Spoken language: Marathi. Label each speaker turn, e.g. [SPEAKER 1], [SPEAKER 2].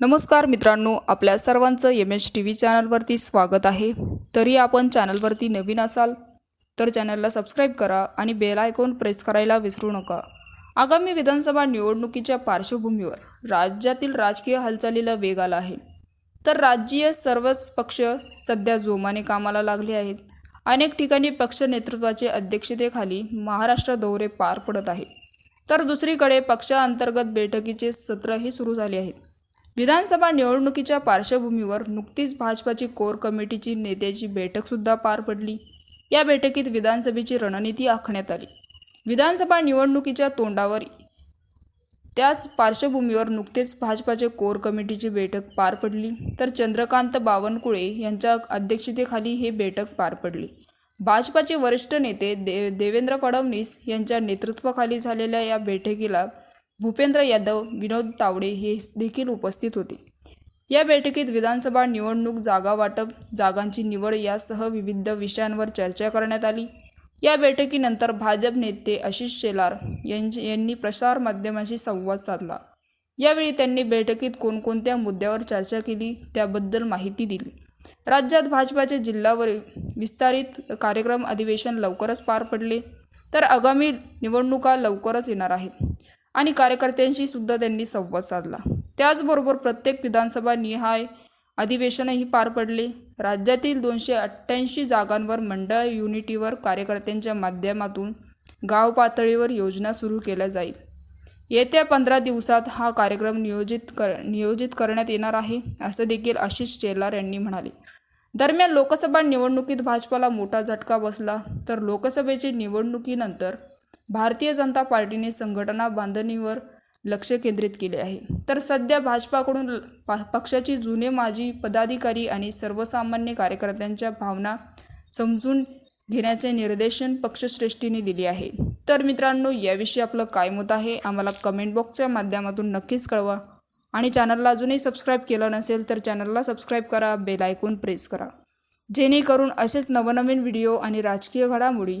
[SPEAKER 1] नमस्कार मित्रांनो आपल्या सर्वांचं एम एच टी व्ही चॅनलवरती स्वागत आहे. तरी आपण चॅनलवरती नवीन असाल तर चॅनलला सबस्क्राईब करा आणि बेल आयकॉन प्रेस करायला विसरू नका. आगामी विधानसभा निवडणुकीच्या पार्श्वभूमीवर राज्यातील राजकीय हालचालीला वेग आला आहे. तर राज्यीय सर्वच पक्ष सध्या जोमाने कामाला लागले आहेत. अनेक ठिकाणी पक्ष नेतृत्वाचे अध्यक्षतेखाली महाराष्ट्र दौरे पार पडत आहेत. तर दुसरीकडे पक्षांतर्गत बैठकीचे सत्रही सुरू झाले आहेत. विधानसभा निवडणुकीच्या पार्श्वभूमीवर नुकतीच भाजपाची कोर कमिटीची नेत्याची बैठकसुद्धा पार पडली. या बैठकीत विधानसभेची रणनीती आखण्यात आली. विधानसभा निवडणुकीच्या तोंडावर त्याच पार्श्वभूमीवर नुकतेच भाजपाचे कोर कमिटीची बैठक पार पडली. तर चंद्रकांत बावनकुळे यांच्या अध्यक्षतेखाली हे बैठक पार पडली. भाजपाचे वरिष्ठ नेते दे देवेंद्र फडणवीस यांच्या नेतृत्वाखाली झालेल्या या बैठकीला भूपेंद्र यादव विनोद तावडे हे देखील उपस्थित होते. या बैठकीत विधानसभा निवडणूक जागा वाटप जागांची निवड यासह विविध विषयांवर चर्चा करण्यात आली. या बैठकीनंतर भाजप नेते आशिष शेलार यांची यांनी प्रसारमाध्यमांशी संवाद साधला. यावेळी त्यांनी बैठकीत कोणकोणत्या मुद्द्यावर चर्चा केली त्याबद्दल माहिती दिली. राज्यात भाजपाचे जिल्हावर विस्तारित कार्यक्रम अधिवेशन लवकरच पार पडले तर आगामी निवडणुका लवकरच येणार आहेत. आणि कार्यकर्त्यांशी सुद्धा त्यांनी संवाद साधला. त्याचबरोबर प्रत्येक विधानसभा निहाय अधिवेशनही पार पडले. राज्यातील दोनशे अठ्ठ्याऐंशी जागांवर मंडळ युनिटीवर कार्यकर्त्यांच्या माध्यमातून गाव पातळीवर योजना सुरू केल्या जाईल. येत्या पंधरा दिवसात हा कार्यक्रम नियोजित कर नियोजित करण्यात येणार आहे असं देखील आशिष शेलार यांनी म्हणाले. दरम्यान लोकसभा निवडणुकीत भाजपाला मोठा झटका बसला. तर लोकसभेची निवडणुकीनंतर भारतीय जनता पार्टीने संघटना बांधणीवर लक्ष केंद्रित केले आहे. तर सध्या भाजपाकडून पा- पक्षाची जुने माजी पदाधिकारी आणि सर्वसामान्य कार्यकर्त्यांच्या भावना समजून घेण्याचे निर्देशन पक्षश्रेष्ठीने दिले आहे. तर मित्रांनो याविषयी आपलं काय मत आहे आम्हाला कमेंट बॉक्सच्या माध्यमातून नक्कीच कळवा. आणि चॅनलला अजूनही सबस्क्राईब केलं नसेल तर चॅनलला सबस्क्राईब करा बेल आयकॉन प्रेस करा. जेणेकरून असेच नवनवीन व्हिडिओ आणि राजकीय घडामोडी